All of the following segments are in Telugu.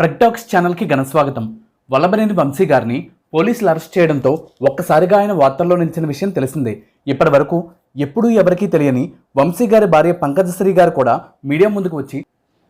ప్రగ్టాక్స్ ఛానల్కి ఘనస్వాగతం వల్లభనేని వంశీ గారిని పోలీసులు అరెస్ట్ చేయడంతో ఒక్కసారిగా ఆయన వార్తల్లో నిలిచిన విషయం తెలిసిందే. ఇప్పటి వరకు ఎప్పుడూ ఎవరికీ తెలియని వంశీ గారి భార్య పంకజశ్రీ గారు కూడా మీడియా ముందుకు వచ్చి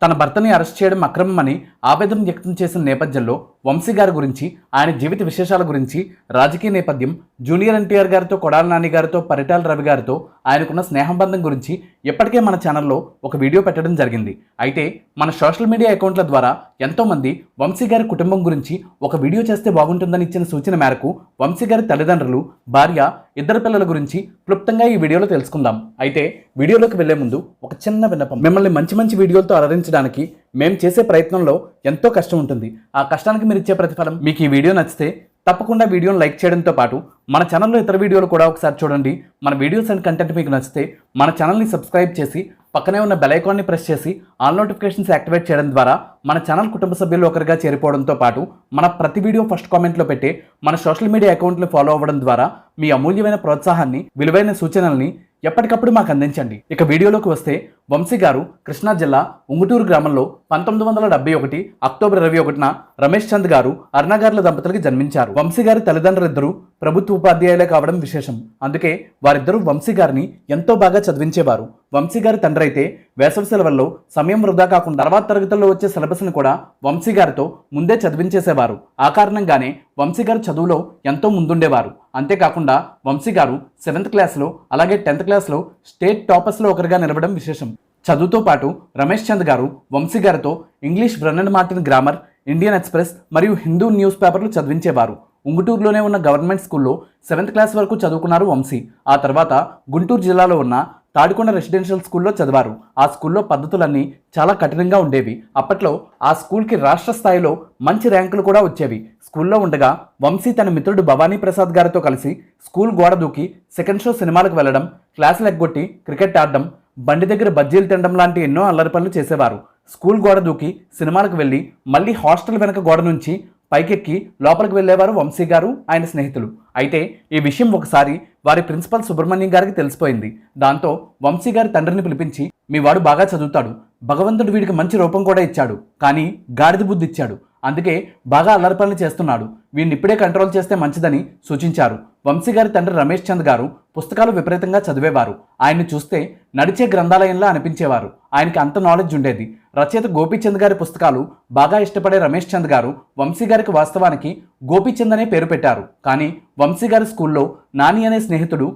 తన భర్తని అరెస్ట్ చేయడం అక్రమమని ఆవేదన వ్యక్తం చేసిన నేపథ్యంలో వంశీ గారి గురించి ఆయన జీవిత విశేషాల గురించి రాజకీయ నేపథ్యం జూనియర్ ఎన్టీఆర్ గారితో కొడాల నాని గారితో పరిటాల రవి గారితో ఆయనకున్న స్నేహబంధం గురించి ఇప్పటికే మన ఛానల్లో ఒక వీడియో పెట్టడం జరిగింది. అయితే మన సోషల్ మీడియా అకౌంట్ల ద్వారా ఎంతోమంది వంశీ గారి కుటుంబం గురించి ఒక వీడియో చేస్తే బాగుంటుందని ఇచ్చిన సూచన మేరకు వంశీ గారి తల్లిదండ్రులు భార్య ఇద్దరు పిల్లల గురించి క్లుప్తంగా ఈ వీడియోలో తెలుసుకుందాం. అయితే వీడియోలోకి వెళ్ళే ముందు ఒక చిన్న విన్నపం. మిమ్మల్ని మంచి మంచి వీడియోలతో అలరించడానికి మేము చేసే ప్రయత్నంలో ఎంతో కష్టం ఉంటుంది. ఆ కష్టానికి మీరు ఇచ్చే ప్రతిఫలం మీకు ఈ వీడియో నచ్చితే తప్పకుండా వీడియోను లైక్ చేయడంతో పాటు మన ఛానల్లో ఇతర వీడియోలు కూడా ఒకసారి చూడండి. మన వీడియోస్ అండ్ కంటెంట్ మీకు నచ్చితే మన ఛానల్ని సబ్స్క్రైబ్ చేసి పక్కనే ఉన్న బెల్ ఐకాన్ని ప్రెస్ చేసి ఆల్ నోటిఫికేషన్స్ యాక్టివేట్ చేయడం ద్వారా మన ఛానల్ కుటుంబ సభ్యులు ఒకరిగా చేరిపోవడంతో పాటు మన ప్రతి వీడియో ఫస్ట్ కామెంట్లో పెట్టే మన సోషల్ మీడియా అకౌంట్లు ఫాలో అవ్వడం ద్వారా మీ అమూల్యమైన ప్రోత్సాహాన్ని విలువైన సూచనల్ని ఎప్పటికప్పుడు మాకు అందించండి. ఇక వీడియోలోకి వస్తే వంశీ గారు కృష్ణా జిల్లా ఉంగుటూరు గ్రామంలో పంతొమ్మిది వందల డెబ్బై ఒకటి అక్టోబర్ ఇరవై ఒకటిన రమేష్ చంద్ గారు అర్ణగారుల దంపతులకి జన్మించారు. వంశీ గారి తల్లిదండ్రులిద్దరూ ప్రభుత్వ ఉపాధ్యాయులే కావడం విశేషం. అందుకే వారిద్దరూ వంశీ గారిని ఎంతో బాగా చదివించేవారు. వంశీ గారి తండ్రి అయితే వేసవి సెలవుల్లో సమయం వృధా కాకుండా తర్వాత తరగతుల్లో వచ్చే సిలబస్ని కూడా వంశీ గారితో ముందే చదివించేసేవారు. ఆ కారణంగానే వంశీ గారు చదువులో ఎంతో ముందుండేవారు. అంతేకాకుండా వంశీ గారు సెవెంత్ క్లాస్లో అలాగే టెన్త్ క్లాస్లో స్టేట్ టాపర్స్లో ఒకరిగా నిలవడం విశేషం. చదువుతో పాటు రమేష్ చంద్ గారు వంశీ గారితో ఇంగ్లీష్ బ్రన్నడ్ మార్టిన్ గ్రామర్ ఇండియన్ ఎక్స్ప్రెస్ మరియు హిందూ న్యూస్ పేపర్లు చదివించేవారు. ఉంగుటూరులోనే ఉన్న గవర్నమెంట్ స్కూల్లో సెవెంత్ క్లాస్ వరకు చదువుకున్నారు వంశీ. ఆ తర్వాత గుంటూరు జిల్లాలో ఉన్న తాడికొండ రెసిడెన్షియల్ స్కూల్లో చదివారు. ఆ స్కూల్లో పద్ధతులన్నీ చాలా కఠినంగా ఉండేవి. అప్పట్లో ఆ స్కూల్కి రాష్ట్ర స్థాయిలో మంచి ర్యాంకులు కూడా వచ్చేవి. స్కూల్లో ఉండగా వంశీ తన మిత్రుడు భవానీ ప్రసాద్ గారితో కలిసి స్కూల్ గోడ దూకి సెకండ్ షో సినిమాలకు వెళ్ళడం క్లాసులు ఎగ్గొట్టి క్రికెట్ ఆడడం బండి దగ్గర బజ్జీలు తినడం లాంటి ఎన్నో అల్లరి పనులు చేసేవారు. స్కూల్ గోడ దూకి సినిమాలకు వెళ్ళి మళ్ళీ హాస్టల్ వెనక గోడ నుంచి పైకెక్కి లోపలికి వెళ్ళేవారు వంశీ గారు ఆయన స్నేహితులు. అయితే ఈ విషయం ఒకసారి వారి ప్రిన్సిపల్ సుబ్రహ్మణ్యం గారికి తెలిసిపోయింది. దాంతో వంశీ గారి తండ్రిని పిలిపించి మీ వాడు బాగా చదువుతాడు. భగవంతుడు వీడికి మంచి రూపం కూడా ఇచ్చాడు. కానీ గాడిద బుద్ధి ఇచ్చాడు. అందుకే బాగా అల్లరి పనులు చేస్తున్నాడు. వీడిని ఇప్పుడే కంట్రోల్ చేస్తే మంచిదని సూచించారు. వంశీ గారి తండ్రి రమేష్ చంద్ గారు పుస్తకాలు విపరీతంగా చదివేవారు. ఆయన్ని చూస్తే నడిచే గ్రంథాలయంలా అనిపించేవారు. ఆయనకి అంత నాలెడ్జ్ ఉండేది. రచయిత గోపీచంద్ గారి పుస్తకాలు బాగా ఇష్టపడే రమేష్ చంద్ గారు వంశీ గారికి వాస్తవానికి గోపీచంద్ అనే పేరు పెట్టారు. కానీ వంశీ గారి స్కూల్లో నాని అనే స్నేహితుడు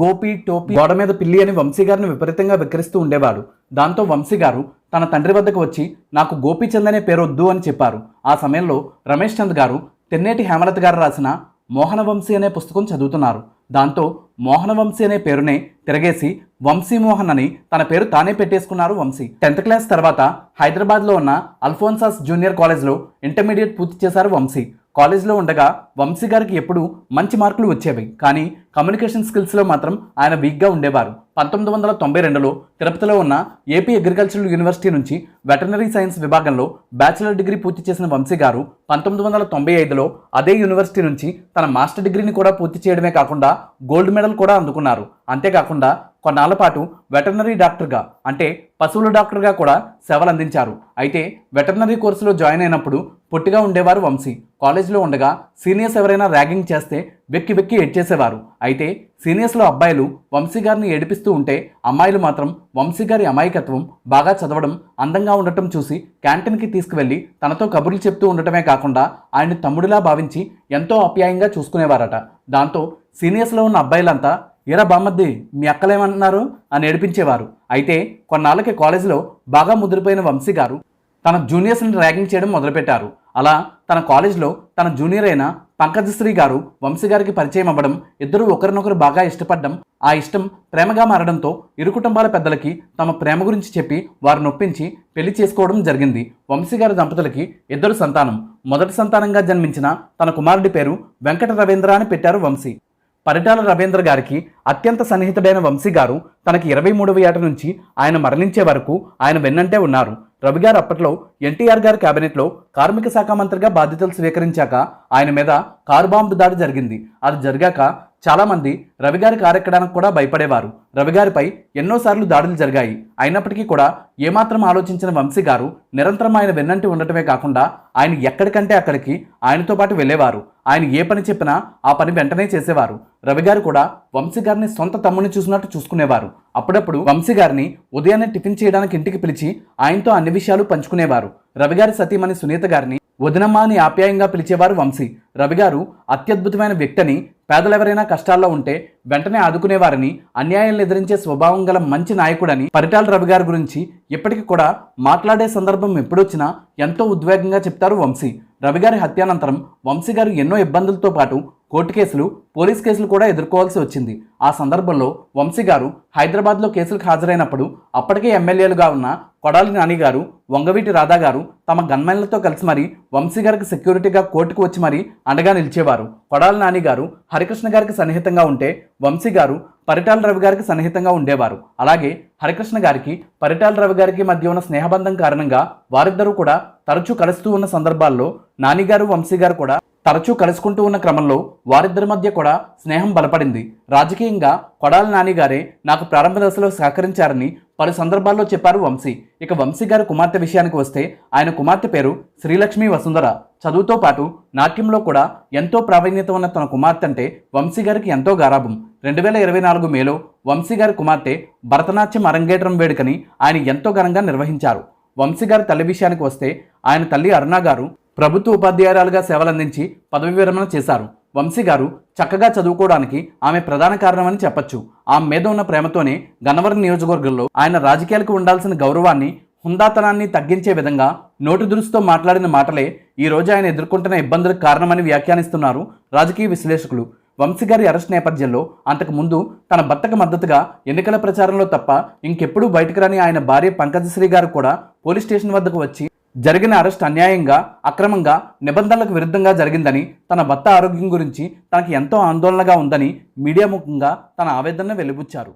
గోపి టోపి గోడ మీద పిల్లి అని వంశీ గారిని విపరీతంగా వికరిస్తూ ఉండేవాడు దాంతో వంశీ గారు తన తండ్రి వద్దకు వచ్చి నాకు గోపీచంద్ అనే పేరు వద్దు అని చెప్పారు. ఆ సమయంలో రమేష్ చంద్ గారు తెన్నేటి హేమలత గారు రాసిన మోహనవంశీ అనే పుస్తకం చదువుతున్నారు. దాంతో మోహనవంశీ అనే పేరునే తిరగేసి వంశీమోహన్ అని తన పేరు తానే పెట్టేసుకున్నారు వంశీ. టెన్త్ క్లాస్ తర్వాత హైదరాబాద్లో ఉన్న అల్ఫోన్సాస్ జూనియర్ కాలేజ్లో ఇంటర్మీడియట్ పూర్తి చేశారు వంశీ. కాలేజ్లో ఉండగా వంశీ గారికి ఎప్పుడూ మంచి మార్కులు వచ్చేవి. కానీ కమ్యూనికేషన్ స్కిల్స్లో మాత్రం ఆయన వీక్గా ఉండేవారు. పంతొమ్మిది వందల తొంభై రెండులో తిరుపతిలో ఉన్న ఏపీ అగ్రికల్చరల్ యూనివర్సిటీ నుంచి వెటర్నరీ సైన్స్ విభాగంలో బ్యాచిలర్ డిగ్రీ పూర్తి చేసిన వంశీ గారు పంతొమ్మిది వందల తొంభై ఐదులో అదే యూనివర్సిటీ నుంచి తన మాస్టర్ డిగ్రీని కూడా పూర్తి చేయడమే కాకుండా గోల్డ్ మెడల్ కూడా అందుకున్నారు. అంతేకాకుండా కొన్నాళ్ళ పాటు వెటర్నరీ డాక్టర్గా అంటే పశువుల డాక్టర్గా కూడా సేవలు అందించారు అయితే వెటర్నరీ కోర్సులో జాయిన్ అయినప్పుడు పొట్టిగా ఉండేవారు వంశీ. కాలేజీలో ఉండగా సీనియర్స్ ఎవరైనా ర్యాగింగ్ చేస్తే వెక్కి వెక్కి ఏడ్చేసేవారు అయితే సీనియర్స్లో అబ్బాయిలు వంశీ గారిని ఏడిపిస్తూ ఉంటే అమ్మాయిలు మాత్రం వంశీ గారి అమాయకత్వం బాగా చదవడం అందంగా ఉండటం చూసి క్యాంటీన్కి తీసుకువెళ్ళి తనతో కబుర్లు చెప్తూ ఉండటమే కాకుండా ఆయన తమ్ముడిలా భావించి ఎంతో అప్యాయంగా చూసుకునేవారట. దాంతో సీనియర్స్లో ఉన్న అబ్బాయిలంతా ఎరా బామ్మద్ది మీ అక్కలేమంటున్నారు అని ఏడిపించేవారు. అయితే కొన్నాళ్ళకి కాలేజీలో బాగా ముదిరిపోయిన వంశీ గారు తన జూనియర్స్ని ర్యాగింగ్ చేయడం మొదలుపెట్టారు. అలా తన కాలేజ్లో తన జూనియర్ అయిన పంకజశ్రీ గారు వంశీ గారికి పరిచయం అవ్వడం ఇద్దరు ఒకరినొకరు బాగా ఇష్టపడడం ఆ ఇష్టం ప్రేమగా మారడంతో ఇరు కుటుంబాల పెద్దలకి తమ ప్రేమ గురించి చెప్పి వారు నొప్పించి పెళ్ళి చేసుకోవడం జరిగింది. వంశీ గారి దంపతులకి ఇద్దరు సంతానం. మొదటి సంతానంగా జన్మించిన తన కుమారుడి పేరు వెంకట రవీంద్ర అని పెట్టారు వంశీ. పరిటాల రవీంద్ర గారికి అత్యంత సన్నిహితుడైన వంశీ గారు తనకి ఇరవై మూడవ ఏట నుంచి ఆయన మరణించే వరకు ఆయన వెన్నంటే ఉన్నారు. రవి గారు అప్పట్లో ఎన్టీఆర్ గారి కేబినెట్లో కార్మిక శాఖ మంత్రిగా బాధ్యతలు స్వీకరించాక ఆయన మీద కారు బాంబు దాడి జరిగింది. అది జరిగాక చాలామంది రవిగారి కారెక్కడానికి కూడా భయపడేవారు. రవిగారిపై ఎన్నోసార్లు దాడులు జరిగాయి. అయినప్పటికీ కూడా ఏమాత్రం ఆలోచించిన వంశీ గారు నిరంతరం ఆయన వెన్నంటి ఉండటమే కాకుండా ఆయన ఎక్కడికంటే అక్కడికి ఆయనతో పాటు వెళ్ళేవారు. ఆయన ఏ పని చెప్పినా ఆ పని వెంటనే చేసేవారు. రవిగారు కూడా వంశీ గారిని సొంత తమ్ముని చూసినట్టు చూసుకునేవారు. అప్పుడప్పుడు వంశీ గారిని ఉదయాన్నే టిఫిన్ చేయడానికి ఇంటికి పిలిచి ఆయనతో అన్ని విషయాలు పంచుకునేవారు. రవిగారి సతీమణి సునీత గారిని వదినమ్మ అని ఆప్యాయంగా పిలిచేవారు వంశీ. రవిగారు అత్యద్భుతమైన వ్యక్తిని పేదలెవరైనా కష్టాల్లో ఉంటే వెంటనే ఆదుకునేవారని అన్యాయాలను ఎదిరించే స్వభావం గల మంచి నాయకుడని పరిటాల రవి గారి గురించి ఇప్పటికి కూడా మాట్లాడే సందర్భం ఎప్పుడొచ్చినా ఎంతో ఉద్వేగంగా చెప్తారు వంశీ. రవిగారి హత్యానంతరం వంశీ గారు ఎన్నో ఇబ్బందులతో పాటు కోర్టు కేసులు పోలీస్ కేసులు కూడా ఎదుర్కోవాల్సి వచ్చింది. ఆ సందర్భంలో వంశీ గారు హైదరాబాద్లో కేసులకు హాజరైనప్పుడు అప్పటికే ఎమ్మెల్యేలుగా ఉన్న కొడాలి నాని గారు వంగవీటి రాధా గారు తమ గన్మెన్లతో కలిసి మరి వంశీ గారికి సెక్యూరిటీగా కోర్టుకు వచ్చి మరీ అండగా నిలిచేవారు. కొడాలి నాని గారు హరికృష్ణ గారికి సన్నిహితంగా ఉంటే వంశీ గారు పరిటాల రవి గారికి సన్నిహితంగా ఉండేవారు. అలాగే హరికృష్ణ గారికి పరిటాల రవి గారికి మధ్య ఉన్న స్నేహబంధం కారణంగా వారిద్దరూ కూడా తరచూ కలుస్తూ ఉన్న సందర్భాల్లో నానిగారు వంశీ గారు కూడా తరచూ కలుసుకుంటూ ఉన్న క్రమంలో వారిద్దరి మధ్య కూడా స్నేహం బలపడింది. రాజకీయంగా కొడాల నాని గారే నాకు ప్రారంభ దశలో సహకరించారని పలు సందర్భాల్లో చెప్పారు వంశీ. ఇక వంశీ గారి కుమార్తె విషయానికి వస్తే ఆయన కుమార్తె పేరు శ్రీలక్ష్మి వసుంధర. చదువుతో పాటు నాట్యంలో కూడా ఎంతో ప్రావీణ్యత ఉన్న తన కుమార్తె అంటే వంశీ గారికి ఎంతో గారాభం. రెండు వేల ఇరవై నాలుగు మేలో వంశీ గారి కుమార్తె భరతనాట్యం అరంగేట్రం వేడుకని ఆయన ఎంతో ఘనంగా నిర్వహించారు. వంశీ గారి తల్లి విషయానికి వస్తే ఆయన తల్లి అరుణ గారు ప్రభుత్వ ఉపాధ్యాయురాలుగా సేవలందించి పదవి విరమణ చేశారు. వంశీ గారు చక్కగా చదువుకోవడానికి ఆమె ప్రధాన కారణమని చెప్పొచ్చు. ఆమె మీద ఉన్న ప్రేమతోనే గన్నవరం నియోజకవర్గంలో ఆయన రాజకీయాలకు ఉండాల్సిన గౌరవాన్ని హుందాతనాన్ని తగ్గించే విధంగా నోటు దురుసుతో మాట్లాడిన మాటలే ఈ రోజు ఆయన ఎదుర్కొంటున్న ఇబ్బందులకు కారణమని వ్యాఖ్యానిస్తున్నారు రాజకీయ విశ్లేషకులు. వంశీ గారి అరెస్ట్ నేపథ్యంలో అంతకు ముందు తన భర్తకు మద్దతుగా ఎన్నికల ప్రచారంలో తప్ప ఇంకెప్పుడూ బయటకు రాని ఆయన భార్య పంకజశ్రీ గారు కూడా పోలీస్ స్టేషన్ వద్దకు వచ్చి జరిగిన అరెస్ట్ అన్యాయంగా అక్రమంగా నిబంధనలకు విరుద్ధంగా జరిగిందని తన భర్త ఆరోగ్యం గురించి తనకి ఎంతో ఆందోళనగా ఉందని మీడియా ముఖంగా తన ఆవేదనను వెలిబుచ్చారు.